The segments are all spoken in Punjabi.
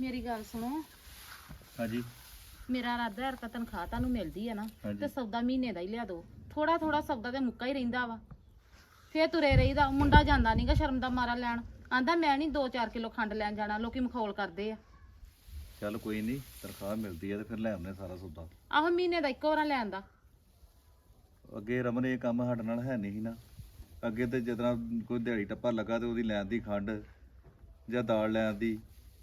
ਮੇਰੀ ਗੱਲ ਸੁਣੋ। ਹਾਂਜੀ। ਮੇਰਾ ਇਰਾਦਾ ਹੈ ਕਿ ਤਨਖਾਹ ਤੁਹਾਨੂੰ ਮਿਲਦੀ ਹੈ ਨਾ ਹਾਂਜੀ। ਤੇ ਸੌਦਾ ਮਹੀਨੇ ਦਾ ਹੀ ਲਿਆ ਦਿਓ। ਥੋੜਾ ਥੋੜਾ ਸੌਦਾ ਤੇ ਮੁੱਕਾ ਹੀ ਰਹਿੰਦਾ ਵਾ। ਫੇਰ ਤੁਰੇ ਰਹੀਦਾ ਮੁੰਡਾ ਜਾਂਦਾ ਨਹੀਂਗਾ ਸ਼ਰਮ ਦਾ ਮਾਰਾ ਲੈਣ। ਆਂਦਾ ਮੈਂ ਨਹੀਂ 2-4 ਕਿਲੋ ਖੰਡ ਲੈਣ ਜਾਣਾ ਲੋਕੀ ਮਖੌਲ ਕਰਦੇ ਆ। ਚੱਲ ਕੋਈ ਨਹੀਂ ਤਨਖਾਹ ਮਿਲਦੀ ਹੈ ਤੇ ਫਿਰ ਲੈ ਆਉਂਦੇ ਸਾਰਾ ਸੌਦਾ। ਆਹੋ ਮਹੀਨੇ ਦਾ ਇੱਕੋ ਵਾਰ ਲੈਣ ਦਾ ਅੱਗੇ ਰਮਨ ਇਹ ਕੰਮ ਸਾਡੇ ਨਾਲ ਹੈ ਨਹੀਂ ਸੀ ਨਾ। ਅੱਗੇ ਤੇ ਜਦੋਂ ਕੋਈ ਦਿਹਾੜੀ ਟੱਪਾ ਲੱਗਾ ਤੇ ਉਹਦੀ ਲੈਣ ਦੀ ਖੰਡ ਜਾਂ ਦਾਲ ਲੈਣ ਦੀ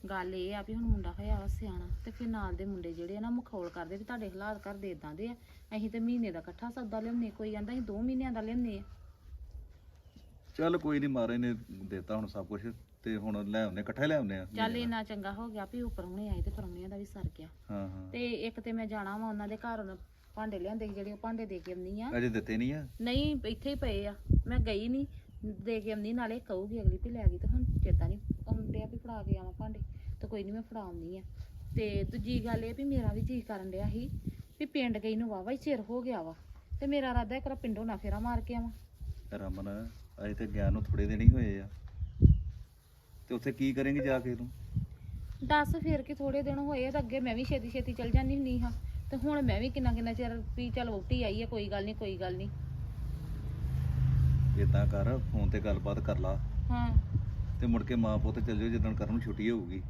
ਗੱਲ ਇਹ ਆ ਵੀ ਹੁਣ ਮੁੰਡਾ ਹੋਇਆ ਵਾ ਸਿਆਣਾ ਤੇ ਫਿਰ ਨਾਲ ਦੇ ਮੁੰਡੇ ਜਿਹੜੇ ਆ ਨਾ ਮਖੌਲ ਕਰਦੇ ਵੀ ਤੁਹਾਡੇ ਹਾਲਾਤ ਘਰ ਦੇ ਇਦਾਂ ਦੇ ਆ। ਅਸੀਂ ਤੇ ਮਹੀਨੇ ਦਾ ਇਕੱਠਾ ਸੌਦਾ ਲਿਆਉਂਦੇ ਕੋਈ ਕਹਿੰਦਾ ਅਸੀਂ 2 ਮਹੀਨਿਆਂ ਦਾ ਲਿਆਉਂਦੇ ਆ। ਚੱਲ ਕੋਈ ਨਹੀਂ ਮਾਰੇ ਨੇ ਦਿੱਤਾ ਹੁਣ ਸਭ ਕੁਝ ਤੇ ਹੁਣ ਲੈ ਆਉਂਦੇ ਇਕੱਠੇ ਲੈ ਆਉਂਦੇ ਆ। ਚੱਲ ਇੰਨਾ ਚੰਗਾ ਹੋ ਗਿਆ ਵੀ ਉਹ ਪਰੌਣੇ ਆਏ ਤੇ ਪਰੌਣਿਆਂ ਦਾ ਵੀ ਸਰ ਗਿਆ। ਹਾਂ ਹਾਂ। ਤੇ ਇੱਕ ਤੇ ਮੈਂ ਜਾਣਾ ਵਾ ਉਹਨਾਂ ਦੇ ਘਰ ਉਹਨਾਂ ਭਾਂਡੇ ਲਿਆਂਦੇ ਸੀ ਜਿਹੜੇ ਉਹ ਭਾਂਡੇ ਦੇ ਕੇ ਆਉਂਦੀ ਆ। ਅਜੇ ਦਿੱਤੇ ਨਹੀਂ ਆ? ਨਹੀਂ ਇੱਥੇ ਹੀ ਪਏ ਆ। ਮੈਂ ਗਈ ਨਹੀਂ ਦੇ ਕੇ ਆਉਂਦੀ ਨਾਲੇ ਕਹੂਗੀ ਅਗਲੀ ਵੀ ਲੈ ਗਈ ਤੇ ਹੁਣ ਚੇਤਾ ਨਹੀਂ ਆਉਂਦੇ ਆ ਵੀ ਫੜਾ ਕੇ ਆਵਾਂ ਭਾਂਡੇ ਤੇ ਕੋਈ ਨਹੀਂ ਮੈਂ ਫੜਾ ਆਉਂਦੀ ਆ। ਤੇ ਦੂਜੀ ਗੱਲ ਇਹ ਵੀ ਮੇਰਾ ਵੀ ਜੀ ਕਰਨ ਡਿਆ ਸੀ ਵੀ ਪਿੰਡ ਗਈ ਨੂੰ ਵਾਵਾ ਹੀ ਚਿਰ ਹੋ ਗਿਆ ਵਾ। ਤੇ ਮੇਰਾ ਇਰਾਦਾ ਇੱਕ ਵਾਰ ਪਿੰਡੋਂ ਨਾ ਫੇਰਾ ਮਾਰ ਕੇ ਆਵਾਂ। ਰਮਨ ਅਜੇ ਤੇ ਗਿਆਨ ਨੂੰ ਥੋੜੇ ਦਿਨ ਹੀ ਹੋਏ ਆ। ਤੇ ਉੱਥੇ ਕੀ ਕਰੇਂਗੇ ਜਾ ਕੇ ਤੂੰ? ਦੱਸ ਫਿਰ ਕਿ ਥੋੜੇ ਦਿਨ ਹੋਏ ਆ ਤਾਂ ਅੱਗੇ ਮੈਂ ਵੀ ਛੇਤੀ ਛੇਤੀ ਚਲ ਜਾਂਦੀ ਹੁੰਦੀ ਹਾਂ। ਤੇ ਹੁਣ ਮੈਂ ਵੀ ਕਿੰਨਾ ਕਿੰਨਾ ਚਿਰ ਵੀ ਚੱਲ ਵੋਟੀ ਆਈ ਹੈ ਕੋਈ ਗੱਲ ਨਹੀਂ ਕੋਈ ਗੱਲ ਨਹੀਂ ਇਦਾਂ ਕਰ ਫੋਨ ਤੇ ਗੱਲਬਾਤ ਕਰ ਲਾ। ਹਾਂ। ਤੇ ਮੁੜ ਕੇ ਮਾਂ ਪੁੱਤ ਚੱਲ ਜਾਓ ਜਦੋਂ ਕਰਨ ਨੂੰ ਛੁੱਟੀ ਹੋਊਗੀ।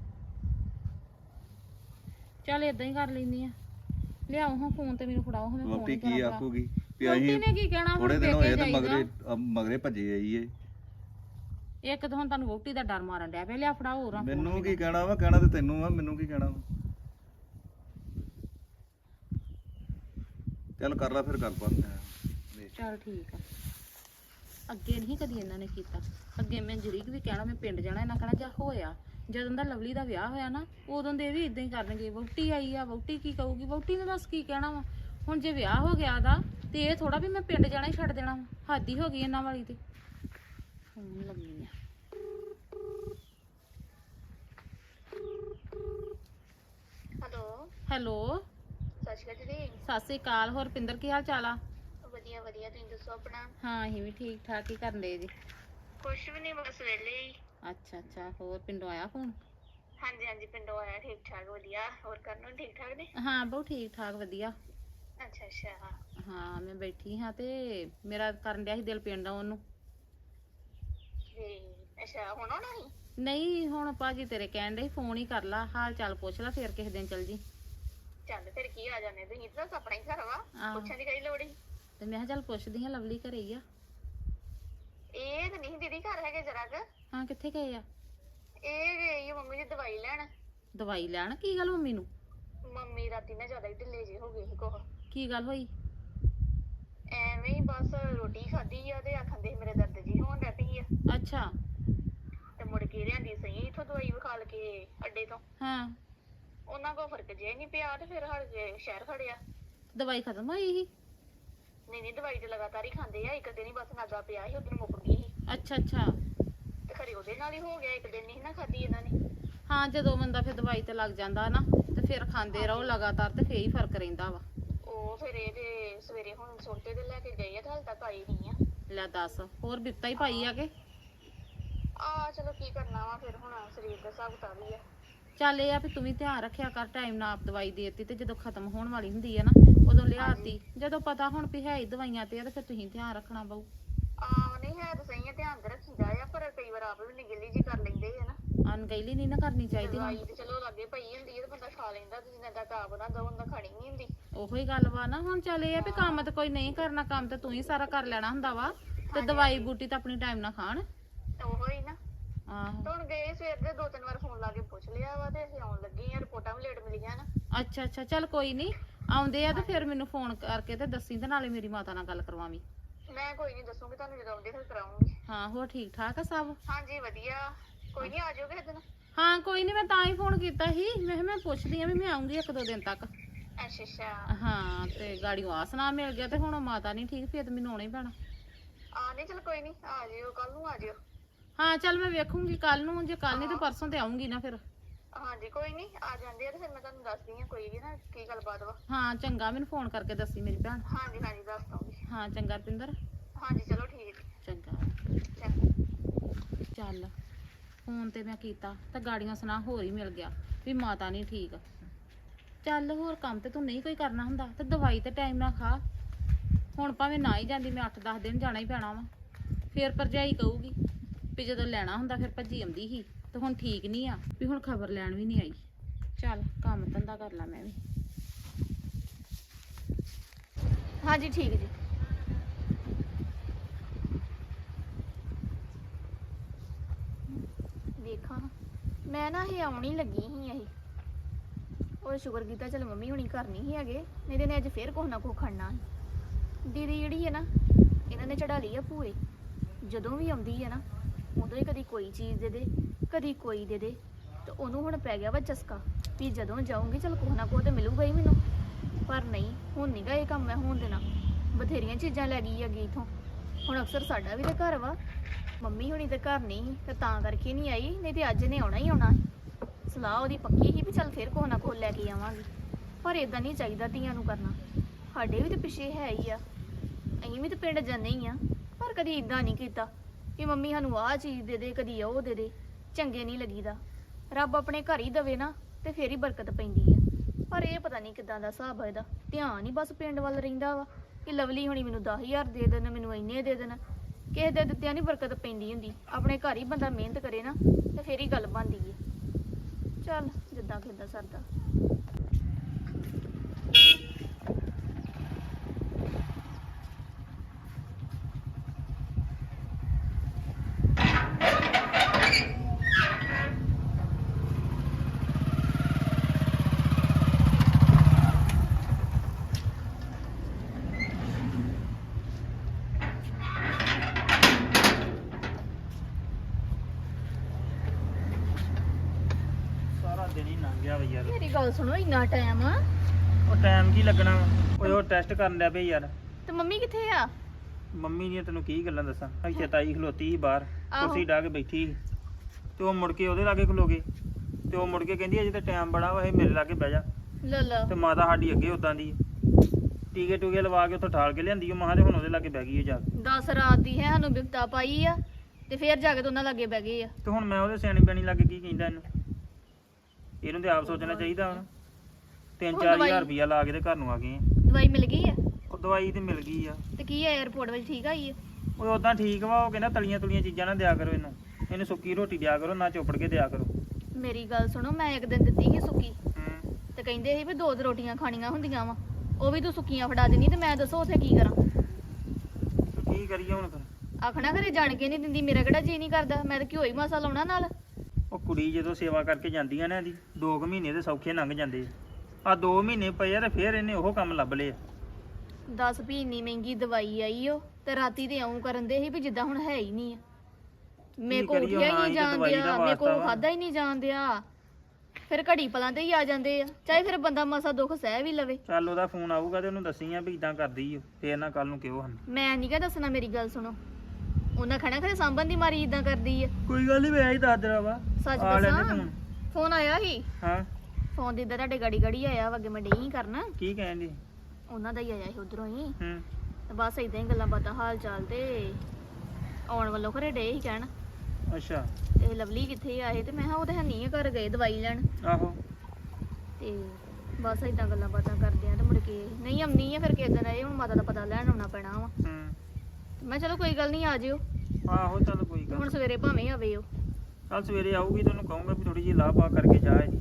ਚੱਲ ਇਦਾਂ ਹੀ ਕਰ ਲੈਂਦੀ ਆ। ਲਿਆਓ ਹਾਂ ਫੋਨ ਤੇ ਮੈਨੂੰ ਫੜਾਓ ਹਾਂ ਮੈਂ ਫੋਨ ਹੀ ਕੀ। ਆਖੂਗੀ? ਵੀ ਅਸੀਂ ਨੇ ਕੀ ਕਹਿਣਾ ਹੁਣ ਥੋੜੇ ਦਿਨ ਹੋਏ ਤੇ। ਮਗਰੇ ਮਗਰੇ ਭੱਜੇ ਆਈਏ। ਇੱਕ ਤਾਂ ਹੁਣ ਤੁਹਾਨੂੰ ਵੋਟੀ ਦਾ ਡਰ ਮਾਰਨ ਡਿਆ ਪਿਆ ਲਿਆ ਫੜਾਓ ਹੋਰਾਂ ਫੋਨ ਮੈਨੂੰ ਕੀ। ਕਹਿਣਾ ਵਾ? ਕਹਿਣਾ ਤੇ ਤੈਨੂੰ ਆ ਮੈਨੂੰ ਕੀ ਕਹਿਣਾ ਵਾ? ਚੱਲ ਕਰ ਲੈ ਫਿਰ ਗੱਲਬਾਤ ਵੇਖ। ਚੱਲ ਠੀਕ ਆ। ਅੱਗੇ ਨਹੀਂ ਕਦੀ ਇਹਨਾਂ ਨੇ ਕੀਤਾ। ਅੱਗੇ ਮੈਂ ਜਰੀਕ ਵੀ ਕਹਿਣਾ ਮੈਂ ਪਿੰਡ ਜਾਣਾ ਇਹਨਾਂ ਕਹਿਣਾ ਜਾ ਹੋਇਆ। ਜਦੋਂ ਦਾ ਲਵਲੀ ਦਾ ਵਿਆਹ ਹੋਇਆ ਨਾ ਉਦੋਂ ਦੇ ਵੀ ਇਦਾਂ ਹੀ ਕਰਨਗੇ ਵਹੁਟੀ ਆਈ ਆ ਵਹੁਟੀ ਕੀ ਕਹੂਗੀ? ਵਹੁਟੀ ਨੇ ਦੱਸ ਕੀ ਕਹਿਣਾ ਵਾ? ਹੁਣ ਜੇ ਵਿਆਹ ਹੋ ਗਿਆ ਦਾ ਤੇ ਇਹ ਥੋੜਾ ਵੀ ਮੈਂ ਪਿੰਡ ਜਾਣਾ ਹੀ ਛੱਡ ਦੇਣਾ ਵਾ। ਹੱਦ ਹੀ ਹੋ ਗਈ ਇਹਨਾਂ ਵਾਲੀ ਤੇ ਹੁਣ ਲੰਮੀ ਆ। ਹੈਲੋ। ਹੈਲੋ। ਸਤਿ ਸ਼੍ਰੀ ਅਕਾਲ ਜੀ ਸਤਿ ਸ੍ਰੀ ਅਕਾਲ ਹੋਰ ਪਿੰਦਰ ਕੀ ਹਾਲ ਚਾਲ ਆ? ਵਧੀਆ ਵਧੀਆ ਤੁਸੀਂ ਦੱਸੋ ਆਪਣਾ? ਹਾਂ ਅਸੀਂ ਵੀ ਠੀਕ ਠਾਕ ਹੀ ਕਰਨ ਦੇ ਜੀ। ਕੁਛ ਵੀ ਨਹੀਂ ਬਸ ਵਿਹਲੇ ਹੀ। ਅੱਛਾ ਅੱਛਾ ਹੋਰ ਪਿੰਡੋਂ ਆਇਆ ਫੋਨ ਹਾਂਜੀ ਹਾਂਜੀ ਪਿੰਡੋਂ ਆਇਆ ਠੀਕ ਠਾਕ ਵਧੀਆ। ਹੋਰ ਕਰਨ ਠੀਕ ਠਾਕ ਨੇ? ਹਾਂ ਬਹੁਤ ਠੀਕ ਠਾਕ ਵਧੀਆ। ਅੱਛਾ ਅੱਛਾ ਹਾਂ। ਮੈਂ ਬੈਠੀ ਹਾਂ ਤੇ ਮੇਰਾ ਕਰਨ ਡਿਆ ਸੀ ਦਿਲ ਪਿੰਡ ਆਉਣ ਨੂੰ ਤੇ ਅੱਛਾ ਹੁਣ ਆਉਣਾ ਸੀ? ਨਹੀਂ ਹੁਣ ਭਾਜੀ ਤੇਰੇ ਕਹਿਣ ਦੇ ਫੋਨ ਹੀ ਕਰ ਲਾ ਹਾਲ ਚਾਲ ਪੁੱਛ ਲਾ ਫਿਰ ਕਿਸੇ ਦਿਨ ਚਲ ਜੀ। ਚੱਲ ਫਿਰ ਕੀ ਆ ਜਾਣੇ ਤੁਸੀਂ ਤਾਂ ਆਪਣਾ ਹੀ ਘਰ ਵਾ ਆਹੋ। ਪੁੱਛਣ ਦੀ ਕਈ ਲੋੜ ਈ ਤੇ ਮੈਂ ਕਿਹਾ ਚੱਲ ਪੁੱਛਦੀ ਹਾਂ ਲਵਲੀ ਘਰੇ ਹੀ ਆ। ਇਹ ਤਾਂ ਨਹੀਂ ਦੀਦੀ ਘਰ ਹੈਗੇ ਜਰਾ ਕੁ। ਹਾਂ ਕਿੱਥੇ ਗਏ ਆ? ਇਹ ਗਈ ਆ ਮੰਮੀ ਦੀ ਦਵਾਈ ਲੈਣ। ਦਵਾਈ ਲੈਣ? ਕੀ ਗੱਲ ਮੰਮੀ ਨੂੰ? ਮੰਮੀ ਰਾਤੀ ਨਾ ਜ਼ਿਆਦਾ ਹੀ ਢਿੱਲੇ ਜੇ ਹੋ ਗਏ ਸੀ ਕੋਹ ਕੀ ਗੱਲ ਹੋਈ? ਐਵੇਂ ਹੀ ਬਸ ਰੋਟੀ ਖਾਧੀ ਆ ਤੇ ਆਖਣ ਦੇ ਮੇਰੇ ਦਰਦ ਜੀ ਹੋਣ ਲੱਗ ਪਈ ਆ। ਅੱਛਾ। ਤੇ ਮੁੜ ਕੇ ਲਿਆਂਦੀ ਸਹੀ ਇਥੋਂ ਦਵਾਈ ਵਿਖਾਲ ਕੇ ਅੱਡੇ ਤੋਂ। ਹਾਂ। ਉਹਨਾਂ ਕੋ ਫ਼ਰਕ ਜੇ ਨਹੀਂ ਪਿਆ ਤੇ ਫਿਰ ਹੜ ਕੇ ਸ਼ਹਿਰ ਖੜਿਆ। ਦਵਾਈ ਖਤਮ ਹੋਈ ਸੀ? ਨਹੀਂ ਨਹੀਂ ਦਵਾਈ ਤੇ ਲਗਾਤਾਰ ਹੀ ਖਾਂਦੇ ਆ ਇੱਕ ਦਿਨ ਹੀ ਬਸ ਨਾਗਾ ਪਿਆ ਸੀ ਉਦੋਂ ਮੁੱਕ ਗਈ ਸੀ। ਅੱਛਾ ਅੱਛਾ। ਤੇ ਖਰੇ ਉਹਦੇ ਨਾਲ ਹੀ ਹੋ ਗਿਆ ਇੱਕ ਦਿਨ ਨਹੀਂ ਨਾ ਖਾਧੀ ਇਹਨਾਂ ਨੇ। ਹਾਂ ਜਦੋਂ ਬੰਦਾ ਫਿਰ ਦਵਾਈ ਤੇ ਲੱਗ ਜਾਂਦਾ ਨਾ ਤੇ ਫਿਰ ਖਾਂਦੇ ਰਹੋ ਲਗਾਤਾਰ ਤੇ ਫੇਰ ਹੀ ਫ਼ਰਕ ਰਹਿੰਦਾ ਵਾ। ਉਹ ਫਿਰ ਇਹਦੇ ਸਵੇਰੇ ਹੁਣ ਸੁਣਤੇ ਦੇ ਲੈ ਕੇ ਗਏ ਆ ਤੇ ਹਾਲੇ ਤੱਕ ਆਈ ਨਹੀਂ ਆ। ਲੈ ਦੱਸ ਹੋਰ ਬਿਪਤਾ ਹੀ ਪਾਈ ਆ ਕੇ? ਆ ਚਲੋ ਕੀ ਕਰਨਾ ਵਾ ਫਿਰ ਹੁਣ ਸਰੀਰ ਦਾ ਹਿਸਾਬ ਕਿਤਾਬ ਹੀ ਆ। ਚੱਲ ਇਹ ਆ ਵੀ ਤੂੰ ਵੀ ਧਿਆਨ ਰੱਖਿਆ ਕਰ ਟਾਈਮ ਨਾਲ ਆਪ ਦਵਾਈ ਦੇਤੀ ਤੇ ਜਦੋਂ ਖਤਮ ਹੋਣ ਵਾਲੀ ਹੁੰਦੀ ਆ ਨਾ ਉਦੋਂ ਲਿਆਤੀ। ਜਦੋਂ ਪਤਾ ਹੁਣ ਵੀ ਹੈ ਹੀ ਦਵਾਈਆਂ ਤੇ ਆ ਤੇ ਫਿਰ ਤੁਸੀਂ ਧਿਆਨ ਰੱਖਣਾ ਪਊ ਆ ਨਹੀਂ ਹੈ ਤਾਂ ਸਹੀ ਆ ਧਿਆਨ ਤੇ ਰੱਖੀਦਾ ਆ ਪਰ ਕਈ ਵਾਰ ਆਪ ਵੀ ਨਿਗਲੀ ਜੀ ਕਰ ਲੈਂਦੇ ਆ ਨਾ। ਅਣਗਹਿਲੀ ਨਹੀਂ ਨਾ ਕਰਨੀ ਚਾਹੀਦੀ ਹੁਣ। ਦਵਾਈ ਤੇ ਚਲੋ ਲਾਗੇ ਪਈ ਹੁੰਦੀ ਆ ਤੇ ਬੰਦਾ ਖਾ ਲੈਂਦਾ ਤੇ ਜਿੰਨਾ ਤੱਕ ਆਪ ਨਾ ਦੋ ਹੁੰਦਾ ਖਾਣੀ ਨਹੀਂ ਹੁੰਦੀ। ਉਹੋ ਹੀ ਗੱਲ ਵਾ ਨਾ ਹੁਣ ਚੱਲ ਇਹ ਆ ਵੀ ਕੰਮ ਤੇ ਕੋਈ ਨਹੀਂ ਕਰਨਾ ਕੰਮ ਤੇ ਤੂੰ ਹੀ ਸਾਰਾ ਕਰ ਲੈਣਾ ਹੁੰਦਾ ਵਾ ਤੇ ਦਵਾਈ ਬੂਟੀ ਤਾਂ ਆਪਣੀ ਟਾਈਮ ਨਾਲ ਖਾਣ। ਹੀ ਆਹੋ। ਹੁਣ ਗਏ ਸਵੇਰ ਦੇ ਦੋ ਤਿੰਨ ਵਾਰ ਫੋਨ ਲਾ ਕੇ ਪੁੱਛ ਲਿਆ ਵਾ ਤੇ ਅਸੀਂ ਆਉਣ ਲੱਗੇ ਆ ਰਿਪੋਰਟਾਂ ਵੀ ਲੇਟ ਮਿਲੀਆਂ ਨਾ। ਅੱਛਾ ਅੱਛਾ ਚੱਲ ਕੋਈ ਨਹੀਂ ਆਉਂਦੇ ਆ ਤੇ ਫਿਰ ਮੈਨੂੰ ਫੋਨ ਕਰਕੇ ਤੇ ਦੱਸੀ ਤੇ ਨਾਲੇ ਮੇਰੀ ਮਾਤਾ ਨਾਲ ਗੱਲ ਕਰਵਾਵੀਂ। ਮੈਂ ਕੋਈ ਨਹੀਂ ਦੱਸੂਗੀ ਤੁਹਾਨੂੰ ਜਦੋਂ ਆਉਂਦੇ ਫਿਰ ਕਰਾਉਂਗੀ। ਹਾਂ ਹੋਰ ਠੀਕ ਠਾਕ ਆ ਸਭ? ਹਾਂਜੀ ਵਧੀਆ। ਕੋਈ ਨਹੀਂ ਆ ਜਾਓ ਕਿਸੇ ਦਿਨ। ਹਾਂ ਕੋਈ ਨਹੀਂ ਮੈਂ ਤਾਂ ਹੀ ਫੋਨ ਕੀਤਾ ਸੀ। ਮੈਂ ਕਿਹਾ ਮੈਂ ਪੁੱਛਦੀ ਆ ਵੀ ਮੈਂ ਆਉਂਗੀ ਇੱਕ ਦੋ ਦਿਨ ਤੱਕ। ਅੱਛਾ ਅੱਛਾ। ਹਾਂ ਤੇ ਗਾੜੀਓ ਆਸ ਨਾ ਮਿਲ ਗਿਆ ਤੇ ਹੁਣ ਮਾਤਾ ਨਹੀਂ ਠੀਕ ਫਿਰ ਤੇ ਮੈਨੂੰ ਆਉਣਾ ਹੀ ਪੈਣਾ। ਆ ਨਹੀਂ ਚਲ ਕੋਈ ਨਹੀਂ ਆ ਜਿਓ ਕੱਲ ਨੂੰ ਆ ਜਿਓ। ਹਾਂ ਚੱਲ ਮੈਂ ਵੇਖੂੰਗੀ ਕੱਲ ਨੂੰ ਜੇ ਕੱਲ ਨਹੀਂ ਤੇ ਪਰਸੋਂ ਤੇ ਆਉਂਗੀ ਨਾ ਫਿਰ। ਹਾਂਜੀ ਕੋਈ ਨਹੀਂ ਆ ਜਾਂਦੇ ਆ ਤੇ ਫਿਰ ਮੈਂ ਤੁਹਾਨੂੰ ਦੱਸਦੀ ਆ ਕੋਈ ਵੀ ਨਾ ਕੀ ਗੱਲਬਾਤ ਵਾ। ਹਾਂ ਚੰਗਾ ਮੈਨੂੰ ਫੋਨ ਕਰਕੇ ਦੱਸੀ ਮੇਰੀ ਭੈਣ। ਹਾਂਜੀ ਹਾਂਜੀ ਦੱਸ ਦਊਂਗੀ। ਹਾਂ ਚੰਗਾ ਰਪਿੰਦਰ। ਹਾਂਜੀ ਚਲੋ ਠੀਕ। ਚੰਗਾ। ਚੱਲ ਫੋਨ ਤੇ ਮੈਂ ਕੀਤਾ ਤਾਂ ਗਾੜੀਆਂ ਸੁਣਾ ਹੋਰ ਹੀ ਮਿਲ ਗਿਆ ਵੀ ਮਾਤਾ ਨਹੀਂ ਠੀਕ। ਚੱਲ ਹੋਰ ਕੰਮ ਤੇ ਤੂੰ ਨਹੀਂ ਕੋਈ ਕਰਨਾ ਹੁੰਦਾ ਤੇ ਦਵਾਈ ਤੇ ਟਾਈਮ ਨਾਲ ਖਾ। ਹੁਣ ਭਾਵੇਂ ਨਾ ਹੀ ਜਾਂਦੀ ਮੈਂ 8-10 ਦਿਨ ਜਾਣਾ ਹੀ ਪੈਣਾ ਵਾ। ਫੇਰ ਭਰਜਾਈ ਕਹੂਗੀ। ਵੀ ਜਦੋਂ ਲੈਣਾ ਹੁੰਦਾ ਫਿਰ ਭੱਜੀ ਆਉਂਦੀ ਸੀ ਤੇ ਹੁਣ ਠੀਕ ਨਹੀਂ ਆ, ਵੀ ਹੁਣ ਖਬਰ ਲੈਣ ਵੀ ਨਹੀਂ ਆਈ। ਚੱਲ, ਕੰਮ ਧੰਦਾ ਕਰ ਲਾ ਮੈਂ ਵੀ। ਹਾਂਜੀ, ਠੀਕ ਜੀ। ਵੇਖਾਂ, ਮੈਂ ਨਾ ਇਹ ਆਉਣੀ ਲੱਗੀ ਸੀ ਇਹ ਉਹ ਸ਼ੁਕਰ ਕੀਤਾ ਚਲ ਮੰਮੀ ਹੁਣੀ ਕਰਨੀ ਨਹੀਂ ਸੀ ਹੈਗੇ, ਨਹੀਂ ਤੇ ਨੇ ਅੱਜ ਫੇਰ ਕੁਛ ਨਾ ਕੁਛ ਖੜਨਾ ਸੀ। ਦੀਦੀ ਜਿਹੜੀ ਹੈ ਨਾ, ਇਹਨਾਂ ਨੇ ਚੜਾ ਲਈ ਆ ਭੂਏ। ਜਦੋਂ ਵੀ ਆਉਂਦੀ ਹੈ ਨਾ ਉਦੋਂ ਹੀ ਕਦੀ ਕੋਈ ਚੀਜ਼ ਦੇ ਦੇ, ਕਦੀ ਕੋਈ ਦੇ ਦੇ। ਤੇ ਉਹਨੂੰ ਹੁਣ ਪੈ ਗਿਆ ਵਾ ਚਸਕਾ ਵੀ ਜਦੋਂ ਜਾਊਂਗੀ ਚਲ ਕੁਛ ਨਾ ਕੁਛ ਤੇ ਮਿਲੂਗਾ ਹੀ ਮੈਨੂੰ। ਪਰ ਨਹੀਂ, ਹੁਣ ਨਹੀਂਗਾ ਇਹ ਕੰਮ ਮੈਂ ਹੋਣ ਦੇਣਾ। ਬਥੇਰੀਆਂ ਚੀਜ਼ਾਂ ਲੈ ਗਈ ਹੈਗੀ ਇਥੋਂ। ਹੁਣ ਅਕਸਰ ਸਾਡਾ ਵੀ ਤੇ ਘਰ ਵਾ। ਮੰਮੀ ਹੁਣੀ ਤੇ ਘਰ ਨਹੀਂ ਸੀ ਤੇ ਤਾਂ ਕਰਕੇ ਨਹੀਂ ਆਈ, ਨਹੀਂ ਤੇ ਅੱਜ ਨੇ ਆਉਣਾ ਹੀ ਆਉਣਾ। ਸੀ ਸਲਾਹ ਉਹਦੀ ਪੱਕੀ ਸੀ ਵੀ ਚੱਲ ਫੇਰ ਕੋਹ ਨਾ ਕੋਹ ਲੈ ਕੇ ਆਵਾਂਗੀ। ਪਰ ਇਦਾਂ ਨਹੀਂ ਚਾਹੀਦਾ ਧੀਆਂ ਨੂੰ ਕਰਨਾ। ਸਾਡੇ ਵੀ ਤੇ ਪਿੱਛੇ ਹੈ ਹੀ ਆ। ਅਸੀਂ ਵੀ ਤੇ ਪਿੰਡ ਜਾਂਦੇ ਹੀ ਆ, ਪਰ ਕਦੀ ਇਦਾਂ ਨਹੀਂ ਕੀਤਾ। ਕਿ ਮੰਮੀ ਸਾਨੂੰ ਆਹ ਚੀਜ਼ ਦੇ ਦੇ, ਕਦੀ ਉਹ ਦੇ ਦੇ। ਚੰਗੇ ਨਹੀਂ ਲੱਗੀਦਾ। ਰੱਬ ਆਪਣੇ ਘਰ ਹੀ ਦਵੇ ਨਾ, ਤੇ ਫੇਰ ਹੀ ਬਰਕਤ ਪੈਂਦੀ ਆ। ਪਰ ਇਹ ਪਤਾ ਨਹੀਂ ਕਿਦਾਂ ਦਾ ਹਿਸਾਬ ਆ ਇਹਦਾ। ਧਿਆਨ ਹੀ ਬਸ ਪਿੰਡ ਵੱਲ ਰਹਿੰਦਾ ਵਾ। ਕਿ ਲਵਲੀ ਹੁਣੀ ਮੈਨੂੰ 10000 ਦੇ ਦੇਣ, ਮੈਨੂੰ ਇੰਨੇ ਦੇ ਦੇਣ। ਕਿਸੇ ਦੇ ਦਿੱਤਿਆਂ ਨਹੀਂ ਬਰਕਤ ਪੈਂਦੀ ਹੁੰਦੀ। ਆਪਣੇ ਘਰ ਹੀ ਬੰਦਾ ਮਿਹਨਤ ਕਰੇ ਨਾ, ਤੇ ਫੇਰ ਹੀ ਗੱਲ ਬਣਦੀ ਹੈ ਚੱਲ, ਜਿੱਦਾਂ ਕਿੱਦਾਂ ਸਰਦਾ ਸਾਰਾ ਦਿਨ ਹੀ ਲੰਘ ਗਿਆ ਵਾ ਯਾਰ ਮੇਰੀ ਗੱਲ ਸੁਣੋ ਇੰਨਾ ਟਾਈਮ ਆ। ਉਹ ਟਾਈਮ ਕੀ ਲੱਗਣਾ? ਓਏ ਉਹ ਟੈਸਟ ਕਰਨ ਲੱਗ ਪਏ ਯਾਰ। ਤੇ ਮੰਮੀ ਕਿੱਥੇ ਆ? ਮੰਮੀ ਦੀਆਂ ਤੈਨੂੰ ਕੀ ਗੱਲਾਂ ਦੱਸਾਂ? ਇੱਥੇ ਤਾਈ ਖਲੋਤੀ ਸੀ ਬਾਹਰ ਆਹੋ। ਕੁਰਸੀ ਢਾ ਕੇ ਬੈਠੀ ਸੀ। ਤੇ ਉਹ ਮੁੜ ਕੇ ਉਹਦੇ ਲਾਗੇ ਖਲੋ ਗਏ ਤੇ ਉਹ ਮੁੜ ਕੇ ਕਹਿੰਦੀ ਅਜੇ ਤਾਂ ਟਾਈਮ ਬੜਾ ਵਾ ਇਹ ਮੇਰੇ ਲਾਗੇ ਬਹਿ ਜਾ। ਲੈ ਲੈ। ਤੇ ਮਾਤਾ ਸਾਡੀ ਅੱਗੇ ਉਦਾਂ ਦੀ ਟੀਕੇ ਟੂਕੇ ਲਵਾ ਕੇ ਉੱਥੋਂ ਠਾਲ ਕੇ ਲਿਆਂਦੀ ਉਹ ਮਹਾਂ ਤੇ ਹੁਣ ਉਹਦੇ ਲਾਗੇ ਬਹਿ ਗਈ ਉਹ ਜਾ ਕੇ। 10 ਰਾਤ ਦੀ ਹੈ ਸਾਨੂੰ ਬਿਪਤਾ ਪਾਈ ਆ। ਤੇ ਫੇਰ ਜਾ ਕੇ ਤੇ ਉਹਨਾਂ ਲਾਗੇ ਬਹਿ ਗਏ ਆ। ਤੇ ਹੁਣ ਮੈਂ ਉਹਦੇ ਸਿਆਣੀ ਬਣੀ ਲੱਗੇ ਕੀ ਕਹਿੰਦਾ ਇਹਨੂੰ? ਇਹਨੂੰ ਤੇ ਆਪ ਸੋਚਣਾ ਚਾਹੀਦਾ ਹੁਣ। ਹੁਣ 3-4000 ਦਵਾਈ- ਰੁਪਇਆ ਲਾ ਕੇ ਤੇ ਘਰ ਨੂੰ ਆ ਗਏ ਆ। ਦਵਾਈ ਮਿਲ ਗਈ ਆ? ਉਹ ਦਵਾਈ ਤੇ ਮਿਲ ਗਈ ਆ। ਤੇ ਕੀ ਆ 에어ਪੋਰਟ ਵਿੱਚ ਠੀਕ ਆਈ ਆ? ਉਹ ਉਦਾਂ ਠੀਕ ਵਾ ਉਹ ਕਹਿੰਦਾ ਤਲੀਆਂ ਤੁਲੀਆਂ ਚੀਜ਼ਾਂ ਨਾ ਦਿਆ ਕਰੋ ਇਹਨੂੰ। ਇਹਨੂੰ ਸੁੱਕੀ ਰੋਟੀ ਦਿਆ ਕਰੋ ਨਾ ਚੋਪੜ ਕੇ ਦਿਆ ਕਰੋ। ਮੇਰੀ ਗੱਲ ਸੁਣੋ ਮੈਂ ਇੱਕ ਦਿਨ ਦਿੱਤੀ ਸੀ ਸੁੱਕੀ। ਹੂੰ। ਤੇ ਕਹਿੰਦੇ ਸੀ ਵੀ ਦੋ ਦੋ ਰੋਟੀਆਂ ਖਾਣੀਆਂ ਹੁੰਦੀਆਂ ਵਾ। ਉਹ ਵੀ ਤੂੰ ਸੁੱਕੀਆਂ ਫੜਾ ਦੇਣੀ ਤੇ ਮੈਂ ਦੱਸੋ ਉੱਥੇ ਕੀ ਕਰਾਂ? ਤੇ ਕੀ ਕਰੀਏ ਹੁਣ ਫਿਰ? ਆਖਣਾ ਘਰੇ ਜਾਣ ਕੇ ਨਹੀਂ ਦਿੰਦੀ ਮੇਰਾ ਕਿਹੜਾ ਜੀ ਨਹੀਂ ਕਰਦਾ ਮੈਂ ਤਾਂ ਘਿਓ ਹੀ ਮਸਾ ਲਾਉਣਾ ਨਾਲ। ਉਹ ਕੁੜੀ ਜਦੋਂ ਸੇਵਾ ਕਰਕੇ ਜਾਂਦੀਆਂ ਨੇ ਇਹਦੀ 2 ਮਹੀਨੇ ਦੇ ਸੌਖੇ ਲੰਘ ਜਾਂਦੇ ਆ। 2 ਮਹੀਨੇ ਪਏ ਆ ਤੇ ਫਿਰ ਇਹਨੇ ਉਹ ਕੰਮ ਲੱਭ ਲਏ ਆ। 10 ਵੀ ਇੰਨੀ ਮਹਿੰਗੀ ਦਵਾਈ ਆਈ ਓ ਤੇ ਰਾਤੀ ਤੇ ਆਉਂ ਕਰਨ ਦੇ ਸੀ ਵੀ ਜਿੱਦਾਂ ਹੁਣ ਹੈ ਹੀ ਨਹੀਂ ਆ। ਮੇ ਕੀ ਕੋ ਕਰੀਏ, ਉੱਠਿਆ ਹੀ ਹਾਂ, ਨਹੀਂ ਇਹ ਦਵਾਈ ਜਾਂਦਿਆ ਦਾ ਮੇ ਕੋ ਵਾਸਤਾ ਵਾ। ਖਾਦਾ ਹੀ ਨਹੀਂ ਜਾਂਦਿਆ ਫਿਰ ਘੜੀ ਪਲਾਂ ਤੇ ਹੀ ਆ ਜਾਂਦੇ ਆ ਚਾਹੇ ਫਿਰ ਬੰਦਾ ਮਸਾ ਦੁੱਖ ਸਹਿ ਵੀ ਲਵੇ। ਚੱਲ ਉਹਦਾ ਫੋਨ ਆਊਗਾ ਤੇ ਉਹਨੂੰ ਦੱਸੀ ਆ ਵੀ ਇਦਾਂ ਕਰਦੀ ਓ ਫੇਰ ਨਾ ਕੱਲ ਨੂੰ ਕਿਹੋ ਹਨ ਮੈਂ ਨਹੀਂ ਕਹ ਦੱਸਣਾ ਮੇਰੀ ਗੱਲ ਸੁਣੋ। ਉਹਨਾਂ ਖਣਾ ਖਰੇ ਸਾਂਭਣ ਦੀ ਮਾਰੀ ਇਦਾਂ ਕਰਦੀ ਆ। ਕੋਈ ਗੱਲ ਨਹੀਂ ਮੈਂ ਹੀ ਦੱਸ ਦੇਣਾ ਵਾ। ਸੱਚ ਆ ਲੈਂਦੇ ਦੱਸਾਂ ਫੋਨ। ਫੋਨ ਆਇਆ ਸੀ? ਹਾਂ। ਫੋਨ ਦੀ ਇੱਦਾਂ ਤੁਹਾਡੇ ਗਾੜੀ ਗਾੜੀ ਆਇਆ ਵਾ ਅੱਗੇ ਮੈਂ ਡਈ ਕਰਨਾ। ਕੀ ਕਹਿੰਦੀ ਉਹਨਾਂ ਦਾ ਹੀ ਆਇਆ ਸੀ ਉਧਰੋਂ ਹੀ। ਹੂੰ। ਤੇ ਬਸ ਇਦਾਂ ਹੀ ਗੱਲਾਂ ਬਾਤਾਂ ਹਾਲ ਚਾਲ ਤੇ ਆਉਣ ਵੱਲੋਂ ਘਰੇ ਡੇ ਹੀ ਕਹਿਣ। ਅੱਛਾ। ਤੇ ਲਵਲੀ ਕਿੱਥੇ ਆਏ ਤੇ ਮੈਂ ਕਿਹਾ ਉਹ ਤਾਂ ਹੈ ਨਹੀਂ ਘਰ ਗਏ ਦਵਾਈ ਲੈਣ। ਆਹੋ। ਤੇ ਬਸ ਇਦਾਂ ਗੱਲਾਂ ਬਾਤਾਂ ਕਰਦੇ ਆ ਤੇ ਮੁੜ ਕੇ ਨਹੀਂ ਆਉਣੀ ਆ ਫਿਰ ਕਿਸ ਦਿਨ ਆਏ ਹੁਣ ਮਾਤਾ ਦਾ ਪਤਾ ਲੈਣ ਆਉਣਾ ਪੈਣਾ ਵਾ। ਹੂੰ। ਤੇ ਮੈਂ ਕਿਹਾ ਚਲੋ ਕੋਈ ਗੱਲ ਨਹੀਂ ਆ ਜਿਓ। ਆਹੋ ਚੱਲ ਕੋਈ ਤੇ ਗੱਲ ਹੁਣ ਸਵੇਰੇ ਭਾਵੇਂ ਆਵੇ ਉਹ। ਕੱਲ ਸਵੇਰੇ ਆਊਗੀ ਤੇ ਉਹਨੂੰ ਕਹੂੰਗਾ ਵੀ ਥੋੜੀ ਜਿਹੀ ਲਾਹ ਪਾ ਕਰਕੇ ਜਾ ਇਹਦੀ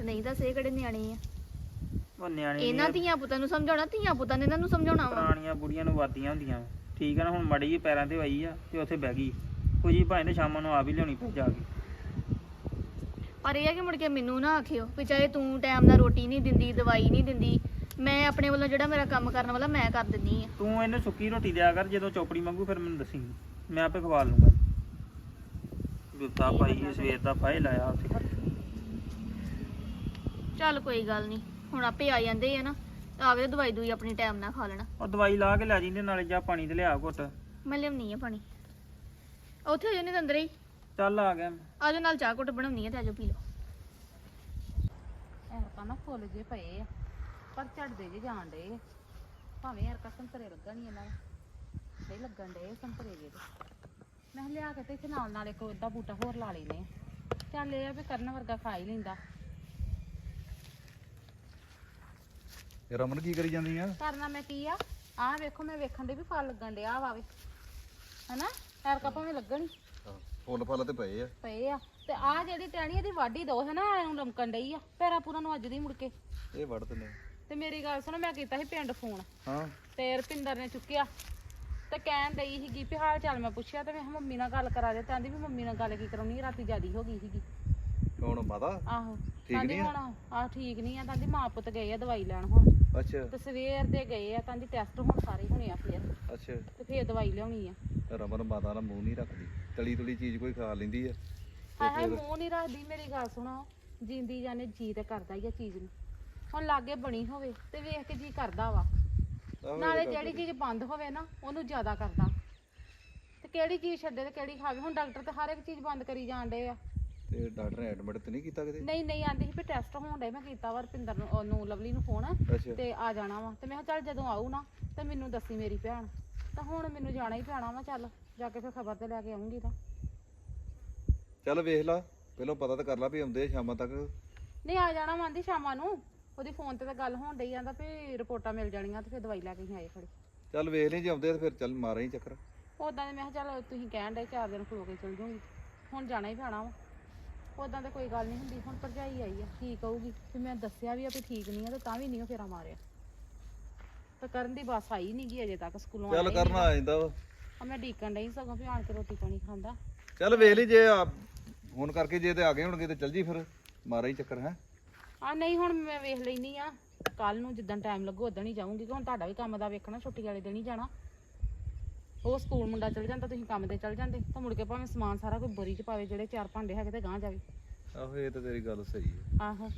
ਤੇ ਨਹੀਂ ਤਾਂ ਸੇ ਕਿਹੜੇ ਨਿਆਣੇ ਆ? ਉਹ ਨਿਆਣੀ ਇਹਨਾਂ ਆ, ਧੀਆਂ ਪੁੱਤਾਂ ਨੂੰ ਸਮਝਾਉਣਾ ਧੀਆਂ ਪੁੱਤਾਂ ਨੇ ਇਹਨਾਂ ਨੂੰ ਸਮਝਾਉਣਾ ਵਾ। ਪੁਰਾਣੀਆਂ ਬੁੜੀਆਂ ਨੂੰ ਵਾਦੀਆਂ ਹੁੰਦੀਆਂ। ਠੀਕ ਹੈ ਨਾ ਹੁਣ ਮੜੀ ਜਿਹੀ ਪੈਰਾਂ ਤੇ ਆਈ ਆ ਤੇ ਉੱਥੇ ਬਹਿ ਗਈ। ਕੋਈ ਜੀ ਭਾਵੇਂ ਨੇ ਸ਼ਾਮਾਂ ਨੂੰ ਆ ਵੀ ਲਿਆਉਣੀ ਪਈ ਜਾ ਕੇ। ਪਰ ਇਹ ਆ ਕਿ ਮੁੜ ਕੇ ਮੈਨੂੰ ਨਾ ਆਖਿਓ ਵੀ ਚਾਹੇ ਤੂੰ ਟਾਈਮ ਨਾਲ ਰੋਟੀ ਨਹੀਂ ਦਿੰਦੀ ਦਵਾਈ ਨਹੀਂ ਦਿੰਦੀ ਮੈਂ ਆਪਣੇ ਵੱਲੋਂ ਜਿਹੜਾ ਮੇਰਾ ਕੰਮ ਕਰਨ ਵਾਲਾ ਮੈਂ ਕਰ ਦਿੰਨੀ ਆ। ਤੂੰ ਇਹਨੂੰ ਸੁੱਕੀ ਰੋਟੀ ਦਿਆ ਕਰ ਜਦੋਂ ਚੋਪੜੀ ਮੰਗੂ ਫਿਰ ਮੈਨੂੰ ਦੱਸੀ। ਮੈਂ ਆਪੇ ਖਵਾ ਲੂੰਗਾ। ਬਿਪਤਾ ਭਾਈ ਇਹ ਸਵੇਰ ਦਾ ਫਾਇਲ ਆਇਆ ਉੱਥੇ। ਚੱਲ ਕੋਈ ਗੱਲ ਨਹੀਂ ਹੁਣ ਆਪੇ ਆ ਜਾਂਦੇ ਆ ਨਾ ਆ ਤੇ ਦਵਾਈ ਦੂਈ ਆਪਣੀ ਟਾਈਮ ਨਾਲ ਖਾ ਲੈਣਾ। ਉਹ ਦਵਾਈ ਲਾ ਕੇ ਲੈ ਜਿੰਦੇ ਨਾਲੇ ਜਾ ਪਾਣੀ ਤੇ ਲਿਆ ਘੁੱਟ। ਮੈਂ ਲਿਆਉਣੀ ਆ ਪਾਣੀ। ਉੱਥੇ ਹੋ ਜਾਨੇ ਅੰਦਰ ਹੀ। ਚੱਲ ਆ ਗਿਆ ਮੈਂ। ਆਜੋ ਨਾਲ ਚਾਹ ਘੁੱਟ ਬਣਾਉਣੀ ਆ ਤੇ ਆਜੋ ਪੀ ਲਓ। ਐਰਕਾ ਨਾ ਫੁੱਲ ਜੇ ਪਏ ਆ ਪਰ ਝੜਦੇ ਜੇ ਜਾਣ ਡੇ ਭਾਵੇਂ ਐਰਕਾ ਸੰਤਰੇ ਲੱਗਣ ਹੀ ਇਹਨਾਂ ਨੂੰ ਨਹੀਂ ਲੱਗਣ ਡੇ ਸੰਤਰੇ ਜੇ ਤੇ। ਮੈਂ ਕਿਹਾ ਲਿਆ ਕੇ ਤੇ ਇੱਥੇ ਨਾਲ ਨਾਲ ਇੱਕ ਅੱਧਾ ਬੂਟਾ ਹੋਰ ਲਾ ਲੈਨੇ ਆ। ਚੱਲ ਇਹ ਆ ਵੀ ਕਰਨ ਵਰਗਾ ਖਾ ਹੀ ਲੈਂਦਾ। ਇਹ ਰਮਨ ਕੀ ਕਰੀ ਜਾਂਦੀ ਆ? ਕਰਨਾ ਮੈਂ ਕੀ ਆ? ਆਹ ਵੇਖੋ ਮੈਂ ਵੇਖਣ ਦੇ ਵੀ ਫਲ ਲੱਗਣ ਡਿਆ ਵਾਵੇ ਹਨਾ? ਐਰ ਕੱਪਾਂ ਵੀ ਲੱਗਣ ਫੁੱਲ ਫਲ ਤੇ ਪਏ ਆ। ਪਏ ਆ। ਤੇ ਆਹ ਜਿਹੜੀ ਟਹਿਣੀ ਇਹਦੀ ਵਾਢੀ ਦੋ ਹੈ ਨਾ ਐਨੂੰ ਲਮਕਣ ਡਈ ਆ। ਪੈਰਾਂ ਪੂਰਾ ਨੂੰ ਅੱਜ ਦੀ ਮੁੜ ਕੇ। ਇਹ ਵੜ ਤੇ ਨੇ ਤੇ ਮੇਰੀ ਗੱਲ ਸੁਣੋ ਮੈਂ ਕੀਤਾ ਸੀ ਪਿੰਡ ਫੋਨ। ਹਾਂ। ਤੇ ਰਪਿੰਦਰ ਨੇ ਚੁੱਕਿਆ। ਤੇ ਕਹਿਣ ਡਈ ਸੀਗੀ ਵੀ ਹਾਲ ਚਾਲ ਮੈਂ ਪੁੱਛਿਆ ਤੇ ਮੈਂ ਕਿਹਾ ਮੰਮੀ ਨਾਲ ਗੱਲ ਕਰਾ ਦੇ। ਕਹਿੰਦੀ ਵੀ ਮੰਮੀ ਨਾਲ ਗੱਲ ਕੀ ਕਰਾਉਣੀ ਰਾਤੀ ਜਿਆਦੀ ਹੋ ਗਈ ਸੀਗੀ। ਕੌਣ ਮਾਤਾ? ਆਹੋ। ਠੀਕ ਕਹਿੰਦੀ ਨੀ ਆ? ਹੁਣ ਆਹ ਠੀਕ ਨਹੀਂ ਆ। ਕਹਿੰਦੀ ਮਾਂ ਪੁੱਤ ਗਏ ਆ ਦਵਾਈ ਲੈਣ ਹੁਣ। ਅੱਛਾ। ਤੇ ਸਵੇਰ ਦੇ ਗਏ ਆ ਕਹਿੰਦੀ ਟੈਸਟ ਹੁਣ ਸਾਰੇ ਹੋਣੇ ਆ ਫੇਰ। ਅੱਛਾ। ਤੇ ਫੇਰ ਦਵਾਈ ਲਿਆਉਣੀ ਆ। ਰਮਨ ਮਾਤਾ ਦਾ ਮੂੰਹ ਨਹੀਂ ਰੱਖਦੀ। ਤਲੀ ਤੁਲੀ ਚੀਜ਼ ਕੋਈ ਖਾ ਲੈਂਦੀ ਆ। ਹਾਏ ਹਾਏ ਮੂੰਹ ਨਹੀਂ ਰੱਖਦੀ ਮੇਰੀ ਗੱਲ ਸੁਣੋ। ਜਿੰਦੀ ਜਾਨੇ ਜੀ ਤੇ ਕਰਦਾ ਹੀ ਆ ਚੀਜ਼ ਨੂੰ। ਹੁਣ ਲਾਗੇ ਬਣੀ ਹੋਵੇ ਤੇ ਵੇਖ ਕੇ ਜੀ ਕਰਦਾ ਵਾ। ਆਹੋ ਇਹ ਨਾਲੇ ਗੱਲ ਜਿਹੜੀ ਚੀਜ਼ ਬੰਦ ਹੋਵੇ ਨਾ ਉਹਨੂੰ ਜ਼ਿਆਦਾ ਕਰਦਾ। ਤੇ ਕਿਹੜੀ ਚੀਜ਼ ਛੱਡੇ ਤੇ ਕਿਹੜੀ ਖਾਵੇ। ਹੁਣ ਡਾਕਟਰ ਤੇ ਹਰ ਇੱਕ ਚੀਜ਼ ਬੰਦ ਕਰੀ ਜਾਂਦੇ ਆ। ਤੇ ਡਾਕਟਰ ਨੇ ਐਡਮਿਟ ਤੇ ਨਹੀਂ ਕੀਤਾ ਕਿਤੇ? ਨਹੀਂ ਨਹੀਂ ਆਂਦੀ ਸੀ ਵੀ ਟੈਸਟ ਹੋਣ ਡੇ ਮੈਂ ਕੀਤਾ ਵਾ ਰਪਿੰਦਰ ਨੂੰ ਉਹਨੂੰ ਲਵਲੀ ਨੂੰ ਫੋਨ ਅੱਛਾ। ਤੇ ਆ ਜਾਣਾ ਵਾ। ਤੇ ਮੈਂ ਕਿਹਾ ਚੱਲ ਜਦੋਂ ਆਊ ਨਾ ਤੇ ਮੈਨੂੰ ਦੱਸੀ ਮੇਰੀ ਭੈਣ। ਤਾਂ ਹੁਣ ਮੈਨੂੰ ਜਾਣਾ ਹੀ ਪੈਣਾ ਵਾ ਚੱਲ ਜਾ ਕੇ ਫਿਰ ਖਬਰ ਤੇ ਲੈ ਕੇ ਆਉਂਗੀ ਤਾਂ। ਚੱਲ ਵੇਖ ਲਾ ਪਹਿਲਾਂ ਪਤਾ ਤਾਂ ਕਰ ਲਾ ਵੀ ਆਉਂਦੇ ਆ ਸ਼ਾਮਾਂ ਤੱਕ। ਨਹੀਂ ਆ ਜਾਣਾ ਮੰਦੀ ਸ਼ਾਮਾਂ ਨੂੰ। ਉਹਦੀ ਫੋਨ ਤੇ ਤਾਂ ਗੱਲ ਹੋਣ ਡਈ ਜਾਂਦਾ ਵੀ ਰਿਪੋਰਟਾਂ ਮਿਲ ਜਾਣੀਆਂ ਤੇ ਫਿਰ ਦਵਾਈ ਲੈ ਕੇ ਹੀ ਆਏ ਖੜੇ। ਚੱਲ ਵੇਖ ਲਈ ਜੇ ਆਉਂਦੇ ਆ ਤੇ ਫਿਰ ਚੱਲ ਮਾਰਾਂ ਹੀ ਚੱਕਰ। ਉਦਾਂ ਦੇ ਮੈਂ ਕਿਹਾ ਚੱਲ ਤੁਸੀਂ ਕਹਿਣ ਡੇ ਚਾਰ ਦਿਨ ਖਲੋ ਕੇ ਚਲ ਜੂੰਗੀ। ਹੁਣ ਜਾਣਾ ਹੀ ਪੈਣਾ ਵਾ। ਉਦਾਂ ਤੇ ਕੋਈ ਗੱਲ ਨਹੀਂ ਹੁੰਦੀ ਹੁਣ ਭਰਜਾਈ ਆਈ ਆ ਕੀ ਕਹੂਗੀ? ਵੀ ਮੈਂ ਦੱਸਿਆ ਵੀ ਆ ਵੀ ਠੀਕ ਨਹੀਂ ਆ ਤੇ ਤਾਂ ਵੀ ਨਹੀਂ ਉਹ ਫੇਰਾ ਮਾਰਿਆ। ਤੇ ਕਰਨ ਦੀ ਬੱਸ ਆਈ ਨਹੀਂ ਗਈ ਅਜੇ ਤੱਕ ਸਕੂਲੋਂ ਚੱਲ ਕਰਨਾ ਆ ਜਾਂਦਾ ਵਾ। ਆ ਮੈਂ ਡੀਕਣ ਡਈ ਸਗੋਂ ਵੀ ਆਣ ਕੇ ਰੋਟੀ ਪਾਣੀ ਖਾਂਦਾ। ਚੱਲ ਵੇਖ ਲਈ ਜੇ ਆ ਹੁਣ ਕਰਕੇ ਜੇ ਤੇ ਆ ਗਏ ਹੋਣਗੇ ਤੇ ਚੱਲ ਜੀ ਫਿਰ ਮਾਰਾਂ ਹੀ ਚੱਕਰ ਹੈ? ਆ ਨਹੀਂ ਹੁਣ ਮੈਂ ਵੇਖ ਲੈਣੀ ਆ ਕੱਲ ਨੂੰ ਜਿੱਦਣ ਟਾਈਮ ਲੱਗੂ ਉਦਣ ਹੀ ਜਾਊਂਗੀ ਕਿ ਹੁਣ ਤੁਹਾਡਾ ਵੀ ਕੰਮ ਦਾ ਵੇਖਣਾ ਛੁੱਟੀ ਵਾਲੇ ਦਿਨ ਹੀ ਜਾਣਾ। ਉਹ ਸਕੂਲ ਮੁੰਡਾ ਚਲ ਜਾਂਦਾ ਤੁਸੀਂ ਕੰਮ ਤੇ ਚਲ ਜਾਂਦੇ ਤਾਂ ਮੁੜ ਕੇ ਭਾਵੇਂ ਸਮਾਨ ਸਾਰਾ ਕੋਈ ਬੋਰੀ ਚ ਪਾਵੇ ਜਿਹੜੇ ਚਾਰ ਭਾਂਡੇ ਹੈਗੇ ਤੇ ਗਾਂ ਜਾਵੇ। ਆਹੋ ਇਹ ਤਾਂ ਤੇਰੀ ਗੱਲ ਸਹੀ ਹੈ। ਆਹੋ।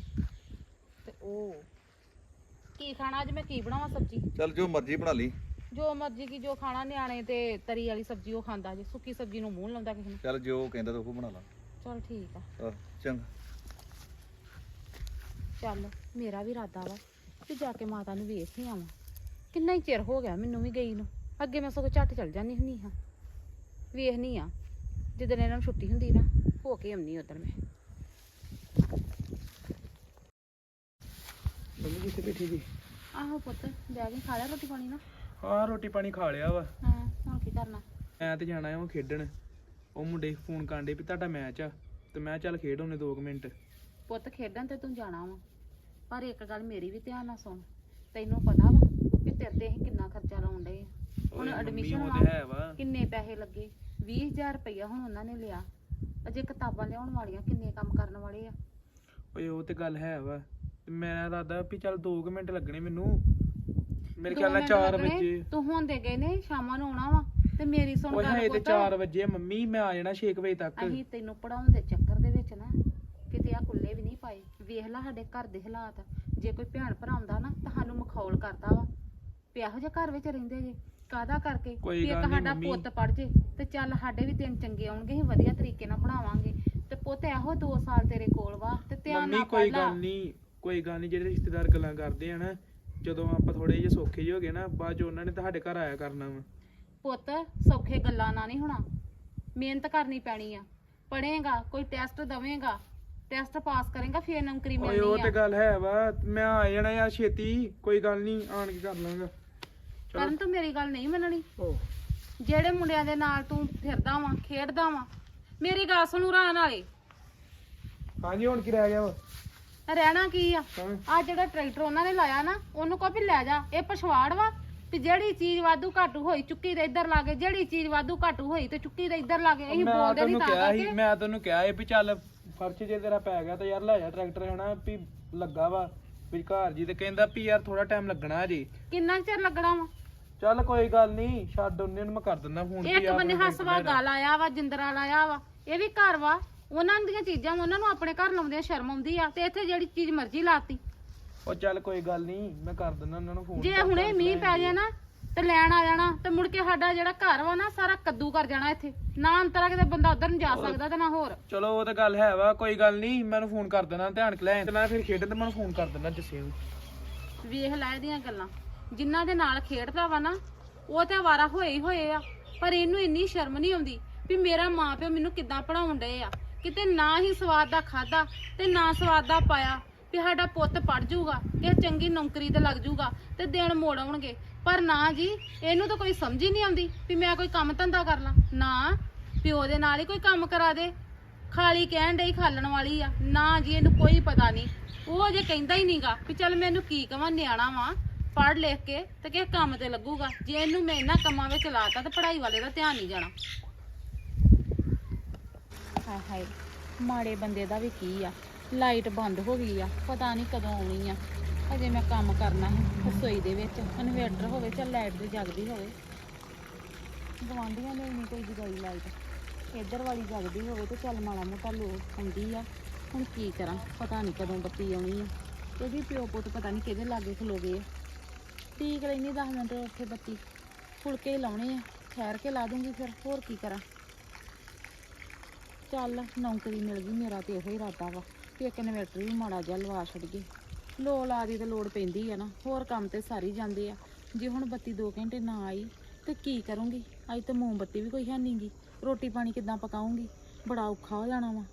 ਤੇ ਉਹ ਕੀ ਖਾਣਾ ਅੱਜ ਮੈਂ ਕੀ ਬਣਾਵਾਂ ਸਬਜੀ? ਚੱਲ ਜੋ ਮਰਜ਼ੀ ਬਣਾ ਲਈ। ਜੋ ਮਰਜ਼ੀ ਕੀ ਜੋ ਖਾਣਾ ਨਿਆਣੇ ਤੇ ਤਰੀ ਵਾਲੀ ਸਬਜੀ ਉਹ ਖਾਂਦਾ ਜੇ ਸੁੱਕੀ ਸਬਜੀ ਨੂੰ ਮੂੰਹ ਨੀ ਲਾਉਂਦਾ ਕਿਸੇ ਨੂੰ। ਚੱਲ ਜੋ ਕਹਿੰਦਾ ਤੂੰ ਉਹ ਬਣਾ ਲਾ। ਚਲ ਠੀਕ ਆ। ਆਹ, ਚੰਗਾ। ਚੱਲ ਮੇਰਾ ਵੀ ਇਰਾਦਾ ਵਾ ਕਿ ਜਾ ਕੇ ਮਾਤਾ ਨੂੰ ਵੇਖ ਹੀ ਆਵਾਂ। ਕਿੰਨਾ ਹੀ ਚਿਰ ਹੋ ਗਿਆ ਮੈਨੂੰ ਵੀ ਗਈ ਨੂੰ। ਅੱਗੇ ਮੈਂ ਸਗੋਂ ਝੱਟ ਚੱਲ ਜਾਂਦੀ ਹੁੰਦੀ ਹਾਂ। ਵੇਖਨੀ ਆ ਜਦੋਂ ਇਹਨਾਂ ਨੂੰ ਛੁੱਟੀ ਹੁੰਦੀ ਨਾ ਹੋ ਕੇ ਆਉਣੀ ਉਧਰ ਮੈਂ। ਮੰਮੀ ਕਿੱਥੇ ਬੈਠੀ ਜੀ ਆਹੋ ਪੁੱਤ ਬਹਿ ਕੇ ਖਾ ਲਿਆ ਰੋਟੀ ਪਾਣੀ ਨਾ। ਹਾਂ ਰੋਟੀ ਪਾਣੀ ਖਾ ਲਿਆ ਵਾ। ਹਾਂ ਹੁਣ ਕੀ ਕਰਨਾ? ਮੈਂ ਤੇ ਜਾਣਾ ਉਹ ਖੇਡਣ। ਉਹ ਮੁੰਡੇ ਫੋਨ ਕਾਂਡੇ ਵੀ ਤੁਹਾਡਾ ਮੈਚ ਆ ਤੇ ਮੈਂ ਚੱਲ ਖੇਡ ਉਹਨੇ 2 ਮਿੰਟ। ਪੁੱਤ ਖੇਡਣ ਤੇ ਤੂੰ ਜਾਣਾ ਵਾ। ਪਰ ਇੱਕ ਗੱਲ ਮੇਰੀ ਵੀ ਧਿਆਨ ਨਾਲ ਸੁਣ। ਤੈਨੂੰ ਪਤਾ ਵਾ ਕਿ ਤੇਰੇ ਤੇ ਅਸੀਂ ਕਿੰਨਾ ਖਰਚਾ ਲਾਉਣ ਡਏ ਆ। ਹੁਣ ਓਏ ਐਡਮਿਸ਼ਨ ਹੈ ਵਾ। ਕਿੰਨੇ ਪੈਸੇ ਲੱਗੇ? 20000 ਰੁਪਇਆ ਹੁਣ ਉਹਨਾਂ ਨੇ ਲਿਆ। ਅਜੇ ਕਿਤਾਬਾਂ ਲਿਆਉਣ ਵਾਲੀਆਂ ਕਿੰਨੇ ਕੰਮ ਕਰਨ ਵਾਲੇ ਆ? ਓਏ ਉਹ ਤੇ ਗੱਲ ਹੈ ਵਾ। ਤੇ ਮੈਂ ਇਰਾਦਾ ਵੀ ਚੱਲ 2 ਮਿੰਟ ਲੱਗਣੇ ਮੈਨੂੰ। ਮੇਰੇ ਖਿਆਲ ਨਾਲ ਮਿੰਟ 4 ਲੱਗਣੇ, ਵਜੇ। ਤੂੰ ਹੁਣ ਦੇ ਗਏ ਨੇ ਸ਼ਾਮਾਂ ਨੂੰ ਆਉਣਾ ਵਾ। ਤੇ ਮੇਰੀ ਸੁਣ ਓਏ ਗੱਲ ਹੈ ਤੇ ਪੁੱਤ। 4 ਵਜੇ ਮੰਮੀ ਮੈਂ ਆ ਜਾਣਾ 6 ਵਜੇ ਤੱਕ। ਅਸੀਂ ਤੈਨੂੰ ਪੜਾਉਣ ਦੇ ਚੱਕਰ ਦੇ ਵਿੱਚ ਨਾ ਕਿਤੇ ਆ ਕੁੱਲੇ ਵੀ ਨਹੀਂ ਪਾਏ। ਵੇਖ ਲੈ ਸਾਡੇ ਘਰ ਦੇ ਹਾਲਾਤ। ਜੇ ਕੋਈ ਭੈਣ ਭਰਾ ਆਉਂਦਾ ਨਾ ਤਾਂ ਸਾਨੂੰ ਮਖੌਲ ਕਰਦਾ ਵਾ। ਇਹੋ ਜਿਹੇ ਘਰ ਵਿੱਚ ਰਹਿੰਦੇ ਜੇ। ਕਾਦਾ ਕਰਕੇ? ਕੋਈ ਵੀ ਇੱਕ ਗੱਲ ਨੀ ਸਾਡਾ ਮੰਮੀ। ਪੁੱਤ ਪੜ ਜੇ ਤੇ ਚੱਲ ਸਾਡੇ ਵੀ ਦਿਨ ਚੰਗੇ ਆਉਣਗੇ ਅਸੀਂ ਵਧੀਆ ਤਰੀਕੇ ਨਾਲ ਪੜਾਵਾਂਗੇ ਤੇ ਪੁੱਤ ਇਹੋ 2 ਸਾਲ ਤੇਰੇ ਕੋਲ ਵਾ ਤੇ ਧਿਆਨ ਮੰਮੀ ਨਾਲ ਕੋਈ ਪੜ ਲਾ। ਗੱਲ ਨਹੀਂ ਕੋਈ ਗੱਲ ਨਹੀਂ ਜਿਹੜੇ ਰਿਸ਼ਤੇਦਾਰ ਗੱਲਾਂ ਕਰਦੇ ਆ ਨਾ ਜਦੋਂ ਆਪਾਂ ਥੋੜੇ ਜਿਹੇ ਸੌਖੇ ਜਿਹੇ ਹੋ ਗਏ ਨਾ ਬਾਅਦ ਚ ਉਹਨਾਂ ਨੇ ਤੁਹਾਡੇ ਘਰ ਆਇਆ ਕਰਨਾ ਵਾ। ਪੁੱਤ ਸੌਖੇ ਗੱਲਾਂ ਨਾਲ ਨਹੀਂ ਹੋਣਾ। ਮਿਹਨਤ ਕਰਨੀ ਪੈਣੀ ਆ। ਪੜ੍ਹੇਗਾ ਕੋਈ ਟੈਸਟ ਦਵੇਂਗਾ ਟੈਸਟ ਪਾਸ ਕਰੇਗਾ ਫੇਰ ਨੌਕਰੀ ਓਏ ਉਹ ਮਿਲਣੀ ਤੇ ਆ ਗੱਲ ਹੈ ਵਾ ਮੈਂ ਆ ਜਾਣਾ ਯਾਰ ਛੇਤੀ ਕੋਈ ਗੱਲ ਨਹੀਂ ਆਣ ਕੇ ਕਰ ਲਾਂਗਾ। ਕਰਨ ਤੂੰ ਮੇਰੀ ਗੱਲ ਨਹੀਂ ਮੰਨਣੀ। ਓ ਜਿਹੜੇ ਮੁੰਡਿਆਂ ਦੇ ਨਾਲ ਤੂੰ ਫਿਰਦਾ ਵਾਂ ਖੇਡਦਾ ਵਾਂ ਮੇਰੀ ਗੱਲ ਸੁਣੂ ਰਾਂ ਨਾਲੇ। ਹਾਂਜੀ ਹੁਣ ਕੀ ਰਹਿ ਗਿਆ ਵਾ? ਰਹਿਣਾ ਕੀ ਆ? ਹਾਂ। ਆ ਜਿਹੜਾ ਟਰੈਕਟਰ ਉਹਨਾਂ ਨੇ ਲਾਇਆ ਨਾ ਉਹਨੂੰ ਕਹੋ ਵੀ ਲੈ ਜਾ ਇਹ ਪਛਵਾੜ ਵਾ ਵੀ ਜਿਹੜੀ ਚੀਜ਼ ਵਾਧੂ ਘਾਟੂ ਹੋਈ ਚੁੱਕੀ ਤੇ ਇੱਧਰ ਲਾਗੇ ਜਿਹੜੀ ਚੀਜ਼ ਵਾਧੂ ਘਾਟੂ ਹੋਈ ਤੇ ਚੁੱਕੀ ਤੇ ਇੱਧਰ ਲਾਗੇ ਅਸੀਂ ਮੈਂ ਬੋਲਦੇ ਨਹੀਂ ਤੈਨੂੰ ਤਾਂ ਕਿਹਾ ਸੀ ਕਰਕੇ। ਮੈਂ ਤੈਨੂੰ ਕਿਹਾ ਸੀ ਵੀ ਚੱਲ ਫਰਸ਼ ਜੇ ਤੇਰਾ ਪੈ ਗਿਆ ਤਾਂ ਯਾਰ ਲੈ ਜਾ ਟਰੈਕਟਰ ਹਨਾ ਵੀ ਲੱਗਾ ਵਾ ਵੀ ਘਰ ਜੀ ਤੇ ਕਹਿੰਦਾ ਵੀ ਯਾਰ ਥੋੜਾ ਟਾਈਮ ਲੱਗਣਾ ਜੀ ਕਿੰਨਾ ਕੁ ਚਿਰ ਲੱਗਣਾ ਵਾ? ਚੱਲ ਕੋਈ ਗੱਲ ਨਹੀਂ ਛੱਡ ਉਹਨੇ ਨੂੰ ਮੈਂ ਕਰ ਦਿੰਦਾ ਫੋਨ ਇੱਕ ਬੰਨੇ ਹੱਸਵਾ ਗਾਲ ਆਇਆ ਵਾ ਜਿੰਦਰਾ ਲਾਇਆ ਵਾ ਇਹ ਵੀ ਘਰ ਵਾ। ਉਹਨਾਂ ਦੀਆਂ ਚੀਜ਼ਾਂ ਉਹਨਾਂ ਨੂੰ ਆਪਣੇ ਘਰ ਲਾਉਂਦੇ ਸ਼ਰਮ ਆਉਂਦੀ ਆ ਤੇ ਇੱਥੇ ਜਿਹੜੀ ਚੀਜ਼ ਮਰਜ਼ੀ ਲਾਤੀ। ਉਹ ਚੱਲ ਕੋਈ ਗੱਲ ਨਹੀਂ ਮੈਂ ਕਰ ਦਿੰਦਾ ਉਹਨਾਂ ਨੂੰ ਫੋਨ ਜੇ ਹੁਣੇ ਮੀਂਹ ਪੈ ਜਾਏ ਨਾ ਤੇ ਲੈਣ ਆ ਜਾਣਾ ਤੇ ਮੁੜ ਕੇ ਸਾਡਾ ਜਿਹੜਾ ਘਰ ਵਾ ਨਾ ਸਾਰਾ ਕੱਦੂ ਕਰ ਜਾਣਾ ਇੱਥੇ। ਨਾ ਅੰਤਰਾ ਕਿਤੇ ਬੰਦਾ ਉਧਰ ਨੂੰ ਜਾ ਸਕਦਾ ਤੇ ਨਾ ਹੋਰ। ਚਲੋ ਉਹ ਤਾਂ ਗੱਲ ਹੈ ਵਾ ਕੋਈ ਗੱਲ ਨਹੀਂ ਮੈਨੂੰ ਫੋਨ ਕਰ ਦੇਣਾ ਧਿਆਨ ਕੇ ਲੈ ਤੇ ਮੈਂ ਫਿਰ ਖੇਡਣ ਤੇ ਮੈਨੂੰ ਫੋਨ ਕਰ ਦੇਣਾ ਜੱਸੇ ਨੂੰ। ਵੇਖ ਲੈ ਇਹਦੀਆਂ ਗੱਲਾਂ। ਜਿਨ੍ਹਾਂ ਦੇ ਨਾਲ ਖੇਡਦਾ ਵਾ ਨਾ, ਉਹ ਤੇ ਆਵਾਰਾ ਹੋਏ ਹੀ ਹੋਏ ਆ। ਪਰ ਇਹਨੂੰ ਇੰਨੀ ਸ਼ਰਮ ਨਹੀਂ ਆਉਂਦੀ ਵੀ ਮੇਰਾ ਮਾਂ ਪਿਓ ਮੈਨੂੰ ਕਿੱਦਾਂ ਪੜਾਉਣ ਡਏ ਆ। ਕਿਤੇ ਨਾ ਹੀ ਸਵਾਦ ਦਾ ਖਾਦਾ ਤੇ ਨਾ ਸਵਾਦ ਦਾ ਪਾਇਆ ਵੀ ਸਾਡਾ ਪੁੱਤ ਪੜ ਜਾਊਗਾ ਕਿ ਚੰਗੀ ਨੌਕਰੀ ਤੇ ਲੱਗ ਜਾਊਗਾ ਤੇ ਦਿਨ ਮੋੜ ਆਉਣਗੇ। ਪਰ ਨਾ ਜੀ, ਇਹਨੂੰ ਤਾਂ ਕੋਈ ਸਮਝ ਹੀ ਨਹੀਂ ਆਉਂਦੀ ਵੀ ਮੈਂ ਕੋਈ ਕੰਮ ਧੰਦਾ ਕਰ ਲਾਂ। ਨਾ, ਪਿਓ ਦੇ ਨਾਲ ਹੀ ਕੋਈ ਕੰਮ ਕਰਾ ਦੇ। ਖਾਲੀ ਕਹਿਣ ਡਈ ਖਾਲਣ ਵਾਲੀ ਆ। ਨਾ ਜੀ, ਇਹਨੂੰ ਕੋਈ ਪਤਾ ਨਹੀਂ। ਉਹ ਜੇ ਕਹਿੰਦਾ ਹੀ ਨਹੀਂਗਾ ਵੀ ਚੱਲ ਮੈਨੂੰ ਕੀ ਕਵਾਂ, ਨਿਆਣਾ ਵਾਂ। ਪੜ੍ਹ ਲਿਖ ਕੇ ਤੇ ਕਿਸ ਕੰਮ ਤੇ ਲੱਗੂਗਾ? ਜੇ ਇਹਨੂੰ ਮੈਂ ਇਹਨਾਂ ਕੰਮਾਂ ਵਿੱਚ ਲਾਤਾ ਤਾਂ ਪੜ੍ਹਾਈ ਵਾਲੇ ਦਾ ਧਿਆਨ ਨਹੀਂ ਜਾਣਾ। ਹਾਏ ਹਾਏ, ਮਾੜੇ ਬੰਦੇ ਦਾ ਵੀ ਕੀ ਆ? ਲਾਈਟ ਬੰਦ ਹੋ ਗਈ ਆ, ਪਤਾ ਨਹੀਂ ਕਦੋਂ ਆਉਣੀ ਆ। ਅਜੇ ਮੈਂ ਕੰਮ ਕਰਨਾ ਹੈ ਰਸੋਈ ਦੇ ਵਿੱਚ ਇਨਵੇਟਰ ਹੋਵੇ ਚੱਲ ਲਾਈਟ ਦੀ ਜਗਦੀ ਹੋਵੇ। ਗਵਾਂਢੀਆਂ ਨੇ ਨਹੀਂ ਕੋਈ ਜਗਾਈ ਲਾਈਟ। ਇੱਧਰ ਵਾਲੀ ਜਗਦੀ ਹੋਵੇ ਤੇ ਚੱਲ ਮਾੜਾ ਮੋਟਾ ਲੋਕ ਹੁੰਦੀ ਆ। ਹੁਣ ਕੀ ਕਰਾਂ? ਪਤਾ ਨਹੀਂ ਕਦੋਂ ਬੱਤੀ ਆਉਣੀ ਆ। ਇਹਦੀ ਪਿਓ ਪੁੱਤ ਪਤਾ ਨਹੀਂ ਕਿਹਦੇ ਲਾਗੇ ਖਲੋ ਗਏ ਆ। ਠੀਕ ਲੈਣੀ 10 ਮਿੰਟ ਉੱਥੇ ਬੱਤੀ। ਫੁਲਕੇ ਲਾਉਣੇ ਆ। ਠਹਿਰ ਕੇ ਲਾ ਦੂੰਗੀ ਫਿਰ, ਹੋਰ ਕੀ ਕਰਾਂ। ਚੱਲ, ਨੌਕਰੀ ਮਿਲ ਗਈ, ਮੇਰਾ ਤੇ ਇਹੋ ਹੀ ਇਰਾਦਾ ਵਾ ਕਿ ਇੱਕ ਇਨਵਰਟਰ ਵੀ ਮਾੜਾ ਜਿਹਾ ਲਵਾ ਛੱਡੀਏ। ਲੋ ਲਾ ਦੀ ਤੇ ਲੋੜ ਪੈਂਦੀ ਆ ਨਾ। ਹੋਰ ਕੰਮ ਤੇ ਸਾਰੀ ਜਾਂਦੇ ਆ। ਜੇ ਹੁਣ ਬੱਤੀ 2 ਘੰਟੇ ਨਾ ਆਈ, ਤੇ ਕੀ ਕਰੂੰਗੀ? ਅੱਜ ਤੇ ਮੋਮਬੱਤੀ ਵੀ ਕੋਈ ਹੈ ਨਹੀਂਗੀ ਰੋਟੀ ਪਾਣੀ ਕਿੱਦਾਂ ਪਕਾਉਂਗੀ? ਬੜਾ ਔਖਾ ਹੋ ਜਾਣਾ ਵਾ।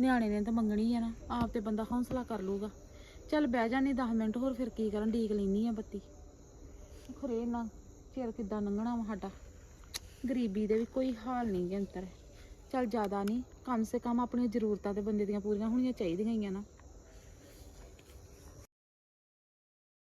ਨਿਆਣੇ ਨੇ ਤਾਂ ਮੰਗਣੀ ਆ ਨਾ। ਆਪ ਤੇ ਬੰਦਾ ਹੌਸਲਾ ਕਰ ਲੂਗਾ ਚੱਲ ਬਹਿ ਜਾਣੀ 10 ਮਿੰਟ, ਹੋਰ ਫਿਰ ਕੀ ਕਰਾਂ? ਡੀਕ ਲੈਣੀ ਆ ਬੱਤੀ। ਖਰੇ ਨਾ ਚਿਰ ਕਿੱਦਾਂ ਲੰਘਣਾ ਵਾ ਸਾਡਾ? ਗਰੀਬੀ ਦੇ ਵੀ ਕੋਈ ਹਾਲ ਨਹੀਂ ਗੇ ਅੰਤਰ ਚੱਲ ਜ਼ਿਆਦਾ ਨਹੀਂ, ਕਮ ਸੇ ਕਮ ਆਪਣੀਆਂ ਜ਼ਰੂਰਤਾਂ ਤੇ ਬੰਦੇ ਦੀਆਂ ਪੂਰੀਆਂ ਹੋਣੀਆਂ ਚਾਹੀਦੀਆਂ ਹੀ ਆ ਨਾ।